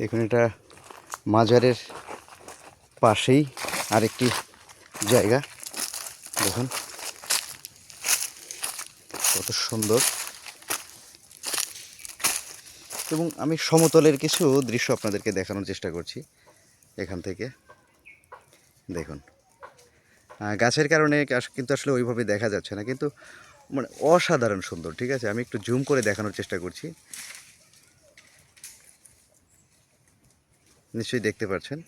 দেখুন, এটা মাজারের পাশেই আরেকটি জায়গা। দেখুন, কত সুন্দর। এবং আমি সমতলের কিছু দৃশ্য আপনাদেরকে দেখানোর চেষ্টা করছি এখান থেকে। দেখুন গাছের কারণে কিন্তু আসলে ওইভাবে দেখা যাচ্ছে না, কিন্তু মানে অসাধারণ সুন্দর, ঠিক আছে? আমি একটু জুম করে দেখানোর চেষ্টা করছি। নিশ্চয়ই দেখতে পাচ্ছেন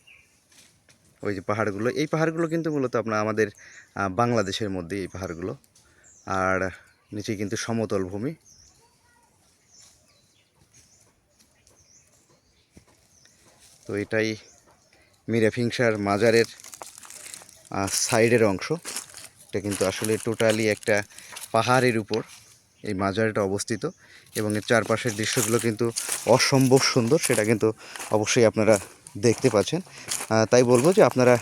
ওই যে পাহাড়গুলো, এই পাহাড়গুলো কিন্তু মূলত আপনার আমাদের বাংলাদেশের মধ্যে এই পাহাড়গুলো। আর নিচে কিন্তু সমতল ভূমি। তো এটাই মিরাফিংসার মাজারের সাইডের অংশ। এটা কিন্তু আসলে টোটালি একটা পাহাড়ের উপর এই মাজারটা অবস্থিত। এবং এর চারপাশের দৃশ্যগুলো কিন্তু অসম্ভব সুন্দর। সেটা কিন্তু অবশ্যই আপনারা দেখতে পাচ্ছেন। তাই বলব যে আপনারা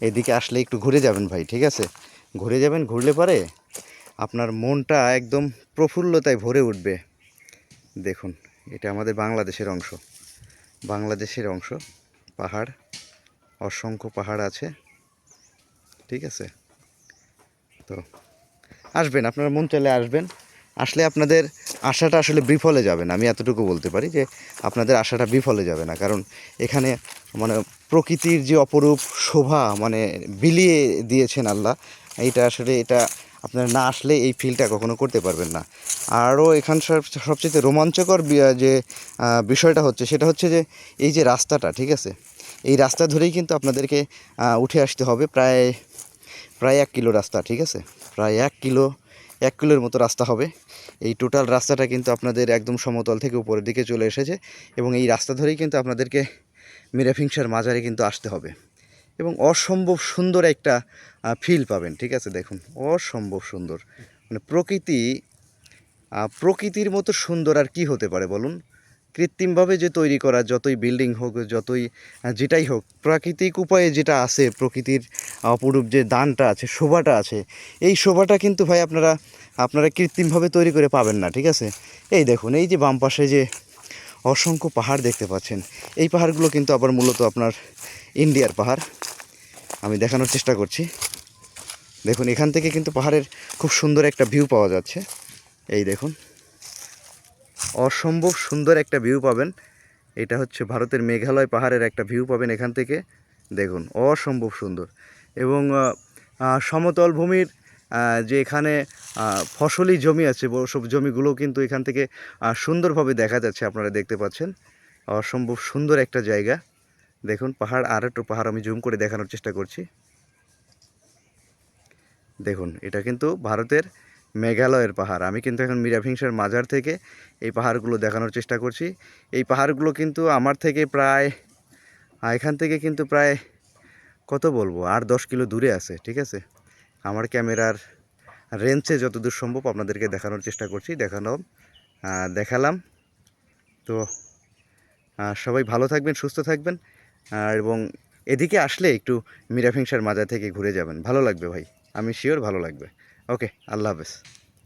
এদিকে আসলে একটু ঘুরে যাবেন ভাই, ঠিক আছে? ঘুরে যাবেন, ঘুরলে পরে আপনার মনটা একদম প্রফুল্লতায় ভরে উঠবে। দেখুন, এটা আমাদের বাংলাদেশের অংশ। বাংলাদেশের অংশ। পাহাড়, অসংখ্য পাহাড় আছে। ঠিক আছে? তো, আসবেন, আপনারা মন চাইলে আসবেন। আসলে আপনাদের আশাটা আসলে বিফলে যাবে না। আমি এতটুকু বলতে পারি যে, আপনাদের আশাটা বিফলে যাবে না। কারণ এখানে মানে প্রকৃতির যে অপরূপ শোভা মানে বিলিয়ে দিয়েছেন আল্লাহ, এইটা আসলে এটা আপনারা না আসলে এই ফিলটা কখনো করতে পারবেন না। আরও এখান সবচেয়ে রোমাঞ্চকর যে বিষয়টা হচ্ছে, সেটা হচ্ছে যে, এই যে রাস্তাটা, ঠিক আছে? এই রাস্তা ধরেই কিন্তু আপনাদেরকে উঠে আসতে হবে। প্রায় প্রায় এক কিলো রাস্তা, ঠিক আছে? প্রায় এক কিলো এক কিলোর মতো রাস্তা হবে। এই টোটাল রাস্তাটা কিন্তু আপনাদের একদম সমতল থেকে উপরের দিকে চলে এসেছে এবং এই রাস্তা ধরেই কিন্তু আপনাদেরকে মিরাফিংসার মাজারে কিন্তু আসতে হবে। এবং অসম্ভব সুন্দর একটা ফিল পাবেন, ঠিক আছে? দেখুন, অসম্ভব সুন্দর। মানে প্রকৃতি প্রকৃতির মতো সুন্দর আর কি হতে পারে বলুন? কৃত্রিমভাবে যে তৈরি করা, যতই বিল্ডিং হোক, যতই যেটাই হোক, প্রাকৃতিক উপায়ে যেটা আছে, প্রকৃতির অপরূপ যে দানটা আছে, শোভাটা আছে, এই শোভাটা কিন্তু ভাই আপনারা আপনারা কৃত্রিমভাবে তৈরি করে পাবেন না, ঠিক আছে? এই দেখুন, এই যে বাম পাশে যে অসংখ্য পাহাড় দেখতে পাচ্ছেন, এই পাহাড়গুলো কিন্তু আবার মূলত আপনার ইন্ডিয়ার পাহাড়। আমি দেখানোর চেষ্টা করছি। দেখুন, এখান থেকে কিন্তু পাহাড়ের খুব সুন্দর একটা ভিউ পাওয়া যাচ্ছে। এই দেখুন। অসম্ভব সুন্দর একটা ভিউ পাবেন। এটা হচ্ছে ভারতের মেঘালয় পাহাড়ের একটা ভিউ পাবেন এখান থেকে। দেখুন, অসম্ভব সুন্দর। এবং সমতল ভূমির যে এখানে ফসলি জমি আছে সব জমিগুলো কিন্তু এখান থেকে সুন্দরভাবে দেখা যাচ্ছে, আপনারা দেখতে পাচ্ছেন। অসম্ভব সুন্দর একটা জায়গা। দেখুন, পাহাড়, আর একটু পাহাড় আমি জুম করে দেখানোর চেষ্টা করছি। দেখুন, এটা কিন্তু ভারতের মেঘালয়ের পাহাড়। আমি কিন্তু এখন মিরাভিংসার মাজার থেকে এই পাহাড়গুলো দেখানোর চেষ্টা করছি। এই পাহাড়গুলো কিন্তু আমার থেকে প্রায় এখান থেকে কিন্তু প্রায় কত বলব? আর দশ কিলো দূরে আছে, ঠিক আছে? আমার ক্যামেরার রেঞ্জে যতদূর সম্ভব আপনাদেরকে দেখানোর চেষ্টা করছি, দেখানো দেখালাম। তো সবাই ভালো থাকবেন, সুস্থ থাকবেন এবং এদিকে আসলে একটু মিরাফিংসার মাজার থেকে ঘুরে যাবেন। ভালো লাগবে ভাই, আমি শিওর ভালো লাগবে। ওকে আল্লাহ হাফেজ